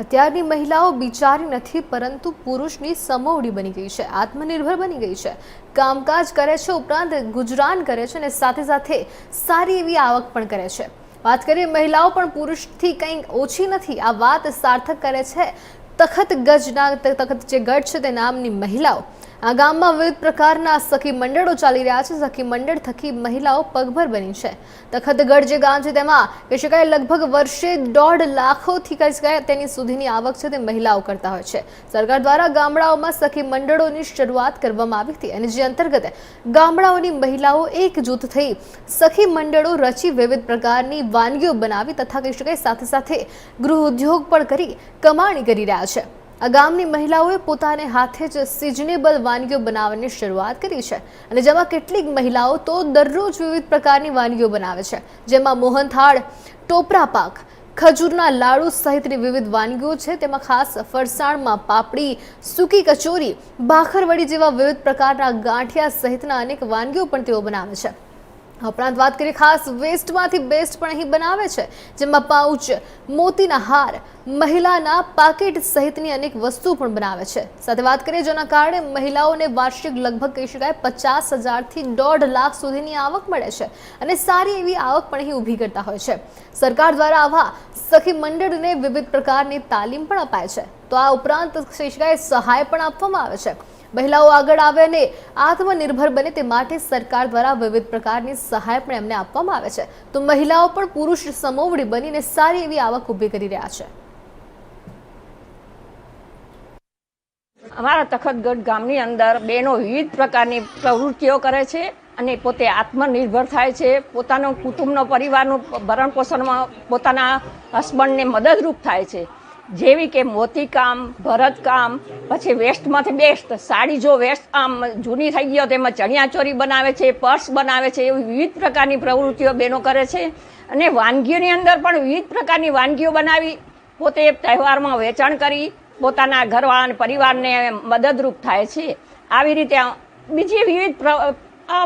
અત્યારની મહિલાઓ બિચારી નથી, પરંતુ પુરુષની સમોવડી બની ગઈ છે, આત્મનિર્ભર બની ગઈ છે. કામકાજ કરે છે ઉપરાંત ગુજરાન કરે છે અને સાથે સાથે સારી એવી આવક પણ કરે છે. વાત કરીએ મહિલાઓ પણ પુરુષથી કંઈ ઓછી નથી, આ વાત સાર્થક કરે છે તખત ગજના, તખત જે ગઢ છે તે નામની મહિલાઓ. આ ગામમાં વિવિધ પ્રકારના સખી મંડળો ચાલી રહ્યા છે. સખી મંડળ થકી મહિલાઓ પગભર બની છે. તખતગઢ જે ગામ છે તેમાં કહી શકાય લગભગ વર્ષે દોઢ લાખોથી કહી શકાય તેની સુધીની આવક છે તે મહિલાઓ કરતા હોય છે. સરકાર દ્વારા ગામડાઓમાં સખી મંડળોની શરૂઆત કરવામાં આવી હતી અને જે અંતર્ગત ગામડાઓની મહિલાઓ એક જૂથ થઈ સખી મંડળો રચી વિવિધ પ્રકારની વાનગીઓ બનાવી તથા કહી શકાય સાથે સાથે ગૃહ ઉદ્યોગ પણ કરી કમાણી કરી રહ્યા છે. આ ગામની મહિલાઓએ પોતાને હાથે જ સિઝનેબલ વાનગીઓ બનાવવાની શરૂઆત કરી છે. અને જેમાં કેટલીક મહિલાઓ તો દરરોજ વિવિધ પ્રકારની વાનગીઓ બનાવે છે. જેમાં મોહનથાળ, ટોપરા પાક, ખજૂરના લાડુ સહિતની વિવિધ વાનગીઓ છે. તેમાં ખાસ ફરસાણમાં પાપડી, સૂકી કચોરી, ભાખરવડી જેવા વિવિધ પ્રકારના ગાંઠિયા સહિતના અનેક વાનગીઓ પણ તેઓ બનાવે છે. ઉપરાંત વાત કરીએ ખાસ વેસ્ટમાંથી બેસ્ટ પણ અહીં બનાવે છે, જેમાં પાઉચ મોતીના હાર, મહિલાના પાકીટ સહિતની અનેક વસ્તુ પણ બનાવે છે. સાથે વાત કરીએ જેના કારણે મહિલાઓને વાર્ષિક લગભગ કહી શકાય પચાસ હજારથી દોઢ લાખ સુધીની આવક મળે છે અને સારી એવી આવક પણ અહીં ઊભી કરતા હોય છે. સરકાર દ્વારા આવા સખી મંડળને વિવિધ પ્રકારની તાલીમ પણ અપાય છે. તો આ ઉપરાંત કહી શકાય સહાય પણ આપવામાં આવે છે. મહિલાઓ આગળ આવે અને આત્મનિર્ભર બને તે માટે સરકાર દ્વારા વિવિધ પ્રકારની સહાય પણ એમને આપવામાં આવે છે. તો મહિલાઓ પણ પુરુષ સમોવડી બનીને સારી એવી આવક ઊભી કરી રહ્યા છે. અમારા તખતગઢ ગામની અંદર બહેનો વિવિધ પ્રકારની પ્રવૃત્તિઓ કરે છે અને પોતે આત્મનિર્ભર થાય છે. પોતાનો કુટુંબનો પરિવારનું ભરણ પોષણમાં પોતાના હસબન્ડને મદદરૂપ થાય છે. જેવી કે મોતીકામ ભરતકામ પછી વેસ્ટમાંથી બેસ્ટ, સાડી જો વેસ્ટ આમ જૂની થઈ ગયો તેમાં ચણિયાચોરી બનાવે છે, પર્સ બનાવે છે, એવી વિવિધ પ્રકારની પ્રવૃત્તિઓ બહેનો કરે છે. અને વાનગીઓની અંદર પણ વિવિધ પ્રકારની વાનગીઓ બનાવી, પોતે તહેવારમાં વેચાણ કરી, પોતાના ઘરવાળા પરિવારને મદદરૂપ થાય છે. આવી રીતે બીજી વિવિધ પ્ર-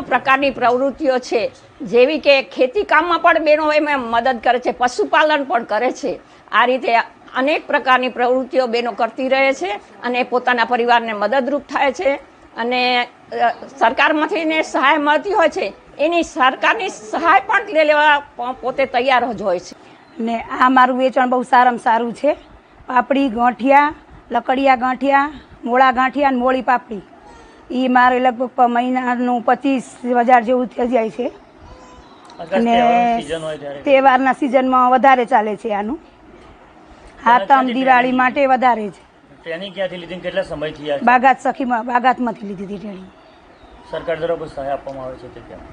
પ્રકારની પ્રવૃત્તિઓ છે. જેવી કે ખેતી કામમાં પણ બહેનો એમાં મદદ કરે છે, પશુપાલન પણ કરે છે. આ રીતે અનેક પ્રકારની પ્રવૃત્તિઓ બહેનો કરતી રહે છે અને પોતાના પરિવારને મદદરૂપ થાય છે અને સરકારમાંથી એને સહાય મળતી હોય છે એની સરકારની સહાય પણ લઈ લેવા પોતે તૈયાર જ હોય છે. ને આ મારું વેચાણ બહુ સારામાં સારું છે. પાપડી ગાંઠિયા લકડિયા ગાંઠિયા મોળા ગાંઠિયા અને મોળી પાપડી. એ મારે લગભગ મહિનાનું પચીસ હજાર જેવું થઈ જાય છે. અને તહેવારના સિઝનમાં વધારે ચાલે છે આનું. હાતમ ક્યાંથી દિવાળી માટે વધારે છે. ટ્રેનિંગ ક્યાંથી લીધી કેટલા સમયથી આ બાગાત સખીમાં બાગાતમાંથી લીધી હતી ટ્રેનિંગ. સરકાર દ્વારા કોઈ સહાય આપવામાં આવે છે તે ક્યાં?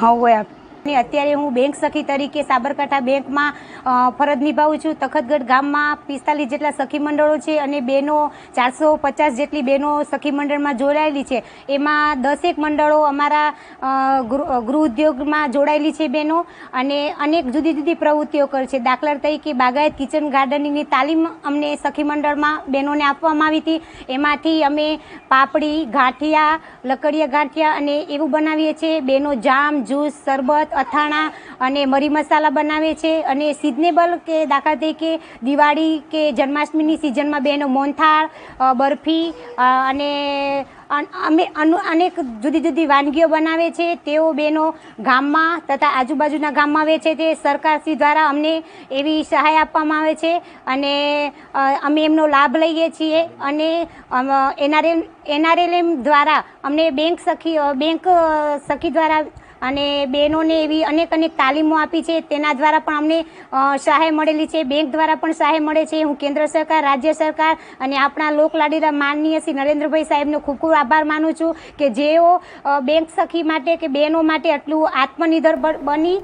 હા હોય આપ અને અત્યારે હું બેંક સખી તરીકે સાબરકાંઠા બેંકમાં ફરજ નિભાવું છું. તખતગઢ ગામમાં પિસ્તાલીસ જેટલા સખી મંડળો છે અને બહેનો ચારસો પચાસ જેટલી બહેનો સખી મંડળમાં જોડાયેલી છે. એમાં દસેક મંડળો અમારા ગૃહ ઉદ્યોગમાં જોડાયેલી છે બહેનો અને અનેક જુદી જુદી પ્રવૃત્તિઓ કરે છે. દાખલા તરીકે બાગાયત કિચન ગાર્ડનિંગની તાલીમ અમને સખી મંડળમાં બહેનોને આપવામાં આવી હતી. એમાંથી અમે પાપડી, ગાંઠિયા, લકડીયા ગાંઠિયા અને એવું બનાવીએ છીએ. બહેનો જામ જ્યુસ શરબત અથાણા અને મરી મસાલા બનાવે છે અને સિઝનેબલ કે દાખલા તરીકે દિવાળી કે જન્માષ્ટમીની સિઝનમાં બહેનો મોનથાળ બરફી અને અમે અનુ- અનેક જુદી જુદી વાનગીઓ બનાવે છે. તેઓ બહેનો ગામમાં તથા આજુબાજુના ગામમાં આવે છે. તે સરકારશ્રી દ્વારા અમને એવી સહાય આપવામાં આવે છે અને અમે એમનો લાભ લઈએ છીએ અને એનઆરએલ એનઆરએલએમ દ્વારા અમને બેંક સખી બેંક સખી દ્વારા અને બહેનોને એવી અનેક અનેક તાલીમો આપી છે. તેના દ્વારા પણ અમને સહાય મળેલી છે. બેંક દ્વારા પણ સહાય મળે છે. હું કેન્દ્ર સરકાર, રાજ્ય સરકાર અને આપણા લોકલાડીના માનનીય શ્રી નરેન્દ્રભાઈ સાહેબનો ખૂબ ખૂબ આભાર માનું છું કે જેઓ બેંક સખી માટે કે બહેનો માટે આટલું આત્મનિર્ભર બની